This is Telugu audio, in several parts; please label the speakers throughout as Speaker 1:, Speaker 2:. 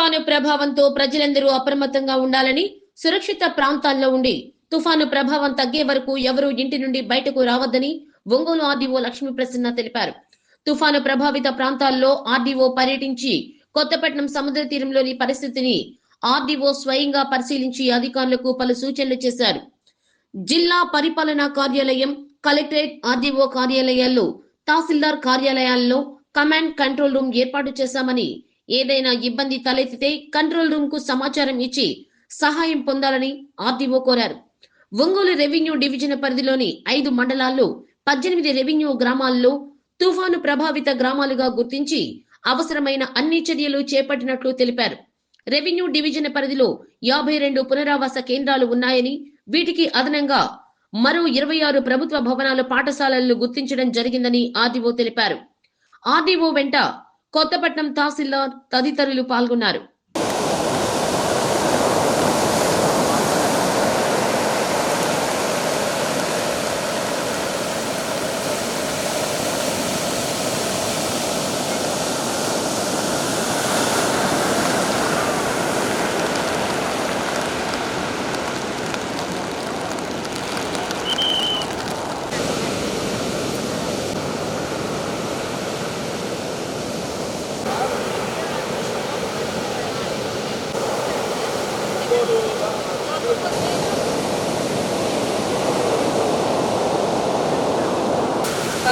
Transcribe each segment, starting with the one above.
Speaker 1: తుఫాను ప్రభావంతో ప్రజలందరూ అప్రమత్తంగా ఉండాలని సురక్షిత ప్రాంతాల్లో ఉండి తుఫాను ప్రభావం తగ్గే వరకు ఎవరూ ఇంటి నుండి బయటకు రావద్దని ఒంగోలు ఆర్డీఓ లక్ష్మీ ప్రసన్న తెలిపారు. తుఫాను ప్రభావిత ప్రాంతాల్లో ఆర్డీఓ పర్యటించి కొత్తపట్నం సముద్ర తీరంలోని పరిస్థితిని ఆర్డీఓ స్వయంగా పరిశీలించి అధికారులకు పలు సూచనలు చేశారు. జిల్లా పరిపాలనా కార్యాలయం కలెక్టరేట్ ఆర్డీఓ కార్యాలయాల్లో తహసీల్దార్ కార్యాలయాల్లో కమాండ్ కంట్రోల్ రూమ్ ఏర్పాటు చేశామని ఏదైనా ఇబ్బంది తలెత్తితే కంట్రోల్ రూమ్కు సమాచారం ఇచ్చి సహాయం పొందాలని ఆర్డీఓ కోరారు. ఒంగోలు రెవెన్యూ డివిజన్ పరిధిలోని ఐదు మండలాల్లో పద్దెనిమిది రెవెన్యూ గ్రామాల్లో తుఫాను ప్రభావిత గ్రామాలుగా గుర్తించి అవసరమైన అన్ని చర్యలు చేపట్టినట్లు తెలిపారు. రెవెన్యూ డివిజన్ పరిధిలో యాభై రెండు పునరావాస కేంద్రాలు ఉన్నాయని వీటికి అదనంగా మరో ఇరవై ఆరు ప్రభుత్వ భవనాలు పాఠశాలలు గుర్తించడం జరిగిందని ఆర్డీఓ తెలిపారు. ఆర్డీఓ వెంట కొత్తపట్నం తహసీల్దార్ తదితరులు పాల్గొన్నారు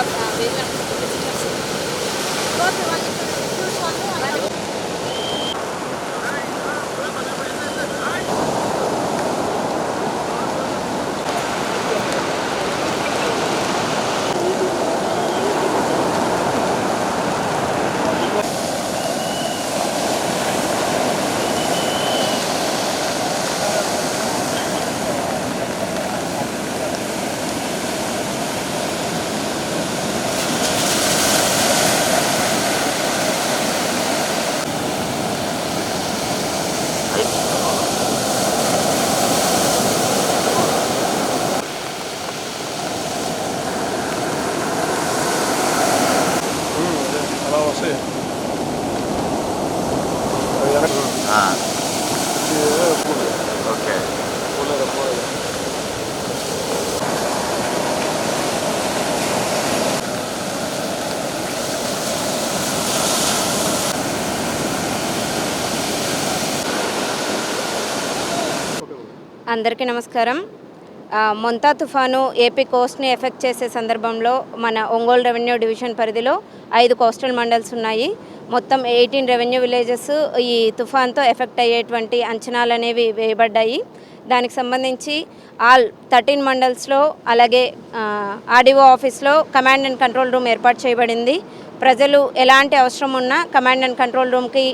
Speaker 2: a
Speaker 3: ver
Speaker 2: la a
Speaker 3: okay
Speaker 2: పూలేదు, పూలేదు.
Speaker 4: అందరికీ నమస్కారం ఆ, మొంతా తుఫాను ఏపీ కోస్ట్ని ఎఫెక్ట్ చేసే సందర్భంలో మన ఒంగోలు రెవెన్యూ డివిజన్ పరిధిలో ఐదు కోస్టల్ మండల్స్ ఉన్నాయి. మొత్తం ఎయిటీన్ రెవెన్యూ విలేజెస్ ఈ తుఫాన్తో ఎఫెక్ట్ అయ్యేటువంటి అంచనాలు అనేవి వేయబడ్డాయి. దానికి సంబంధించి ఆల్ థర్టీన్ మండల్స్లో అలాగే ఆర్డీఓ ఆఫీస్లో కమాండ్ అండ్ కంట్రోల్ రూమ్ ఏర్పాటు చేయబడింది. ప్రజలు ఎలాంటి అవసరం ఉన్నా కమాండ్ అండ్ కంట్రోల్ రూమ్కి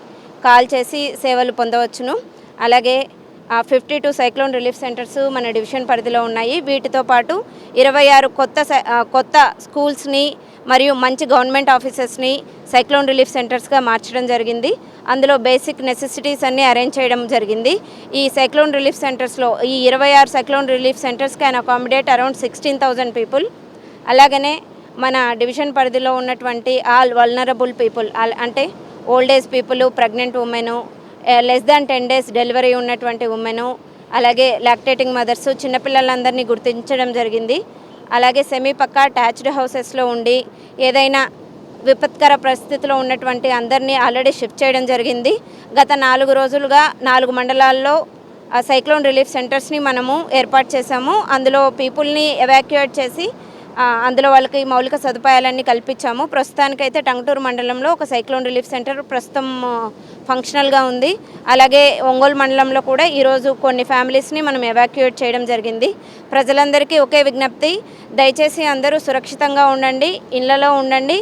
Speaker 4: కాల్ చేసి సేవలు పొందవచ్చును. అలాగే fifty two cyclone relief centres మన డివిజన్ పరిధిలో ఉన్నాయి. వీటితో పాటు ఇరవై ఆరు కొత్త సై- కొత్త స్కూల్స్ని మరియు మంచి గవర్నమెంట్ ఆఫీసెస్ని సైక్లోన్ రిలీఫ్ సెంటర్స్గా మార్చడం జరిగింది. అందులో బేసిక్ నెసెసిటీస్ అన్నీ అరేంజ్ చేయడం జరిగింది. ఈ సైక్లోన్ రిలీఫ్ సెంటర్స్లో ఈ ఇరవై ఆరు cyclone relief centres can accommodate around sixteen thousand people అలాగనే మన డివిజన్ పరిధిలో ఉన్నటువంటి ఆల్ వల్నరబుల్ పీపుల్ అంటే old age people pregnant women less than ten days delivery ఉన్నటువంటి ఉమెను అలాగే లాక్టేటింగ్ మదర్స్ చిన్నపిల్లలందరినీ గుర్తించడం జరిగింది. అలాగే సెమీ పక్కా అటాచ్డ్ హౌసెస్లో ఉండి ఏదైనా విపత్కర పరిస్థితిలో ఉన్నటువంటి అందరినీ ఆల్రెడీ షిఫ్ట్ చేయడం జరిగింది. గత నాలుగు రోజులుగా నాలుగు మండలాల్లో సైక్లోన్ రిలీఫ్ సెంటర్స్ని మనము ఏర్పాటు చేశాము. అందులో పీపుల్ని ఎవాక్యుయేట్ చేసి అందులో వాళ్ళకి మౌలిక సదుపాయాలన్నీ కల్పించాము. ప్రస్తుతానికైతే టంగుటూరు మండలంలో ఒక సైక్లోన్ రిలీఫ్ సెంటర్ ప్రస్తుతం ఫంక్షనల్గా ఉంది. అలాగే ఒంగోలు మండలంలో కూడా ఈరోజు కొన్ని ఫ్యామిలీస్ని మనం ఎవాక్యుయేట్ చేయడం జరిగింది. ప్రజలందరికీ ఒకే విజ్ఞప్తి దయచేసి అందరూ సురక్షితంగా ఉండండి ఇళ్ళలో ఉండండి.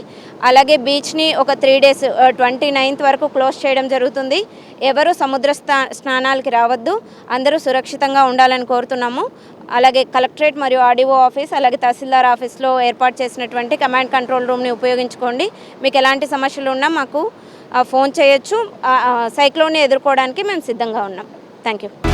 Speaker 4: అలాగే బీచ్ని ఒక త్రీ డేస్ ట్వంటీ నైన్త్ వరకు క్లోజ్ చేయడం జరుగుతుంది. ఎవరు సముద్ర స్థా స్నానాలకి రావద్దు. అందరూ సురక్షితంగా ఉండాలని కోరుతున్నాము. అలాగే కలెక్టరేట్ మరియు ఆర్డీఓ ఆఫీస్ అలాగే తహసీల్దార్ ఆఫీస్లో ఏర్పాటు చేసినటువంటి కమాండ్ కంట్రోల్ రూమ్ని ఉపయోగించుకోండి. మీకు ఎలాంటి సమస్యలు ఉన్నా మాకు ఫోన్ చేయొచ్చు. సైక్లోన్ని ఎదుర్కోవడానికి మేము సిద్ధంగా ఉన్నాం. Thank you